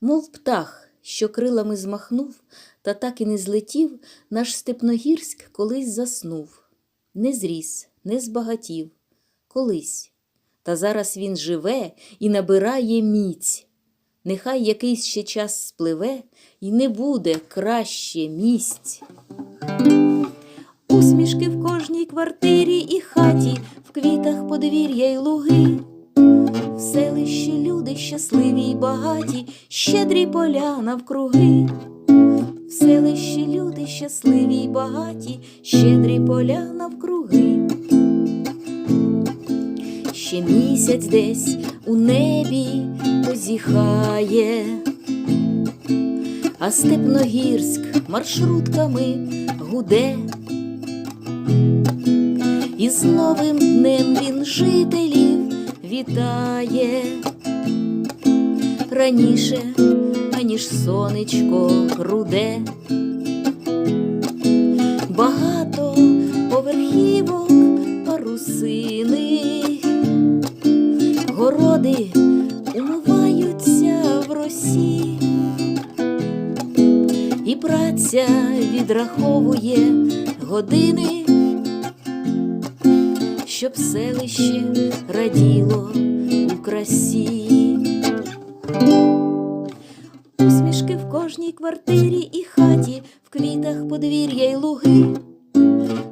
Мов птах, що крилами змахнув, та так і не злетів, наш Степногірськ колись заснув. Не зріс, не збагатів, колись. Та зараз він живе і набирає міць. Нехай якийсь ще час спливе, і не буде краще місць. Усмішки в кожній квартирі і хаті, в квітах подвір'я й луги. В селищі люди щасливі й багаті, щедрі поля навкруги. В селищі люди щасливі й багаті, щедрі поля навкруги. Ще місяць десь у небі позіхає, а Степногірськ маршрутками гуде. І з новим днем він жителів вітає. Раніше, аніж сонечко руде. Багато поверхівок парусини, городи умиваються в росі, і праця відраховує години щоб селище раділо у красі. Усмішки в кожній квартирі і хаті, в квітах подвір'я й луги.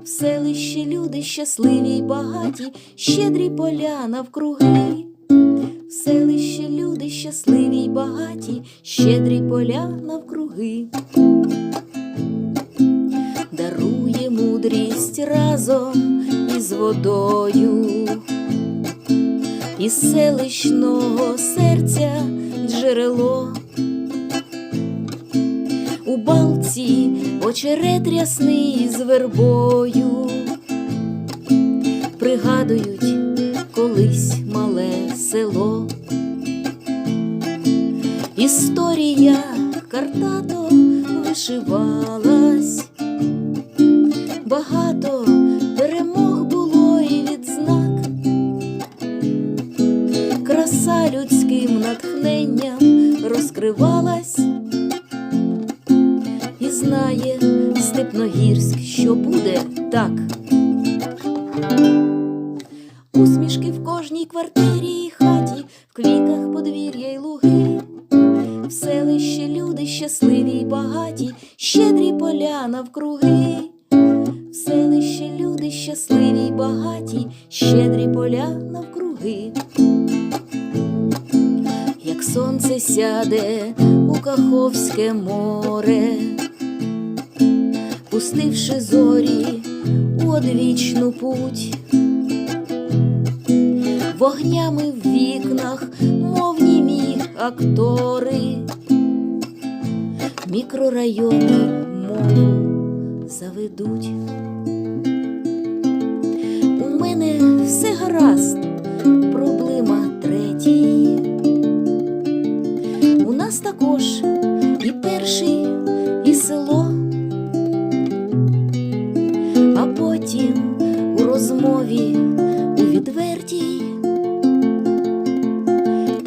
В селищі люди щасливі й багаті, щедрі поля навкруги. В селищі люди щасливі й багаті, щедрі поля навкруги. Дарує мудрість разом із водою, із селищного серця джерело. У балці очерет рясний з вербою, пригадують колись мале село. Історія картато вишивалась, багато натхненням розкривалась, і знає Степногірськ, що буде так. Усмішки в кожній квартирі і хаті, в квітах подвір'я й луги. В селищі люди щасливі й багаті, щедрі поля навкруги. В селищі люди щасливі й багаті, щедрі поля навкруги. Сонце сяде у Каховське море, пустивши зорі у одвічну путь, вогнями в вікнах, мов німі актори, мікрорайони мову заведуть. У мене все гаразд,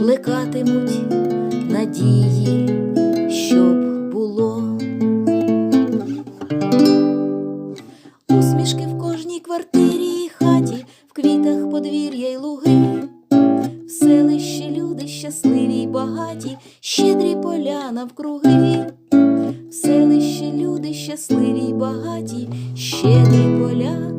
плекатимуть надії, щоб було. Усмішки в кожній квартирі і хаті, в квітах подвір'я й луги. В селищі люди щасливі й багаті, щедрі поля навкруги. В селищі люди щасливі й багаті, щедрі поля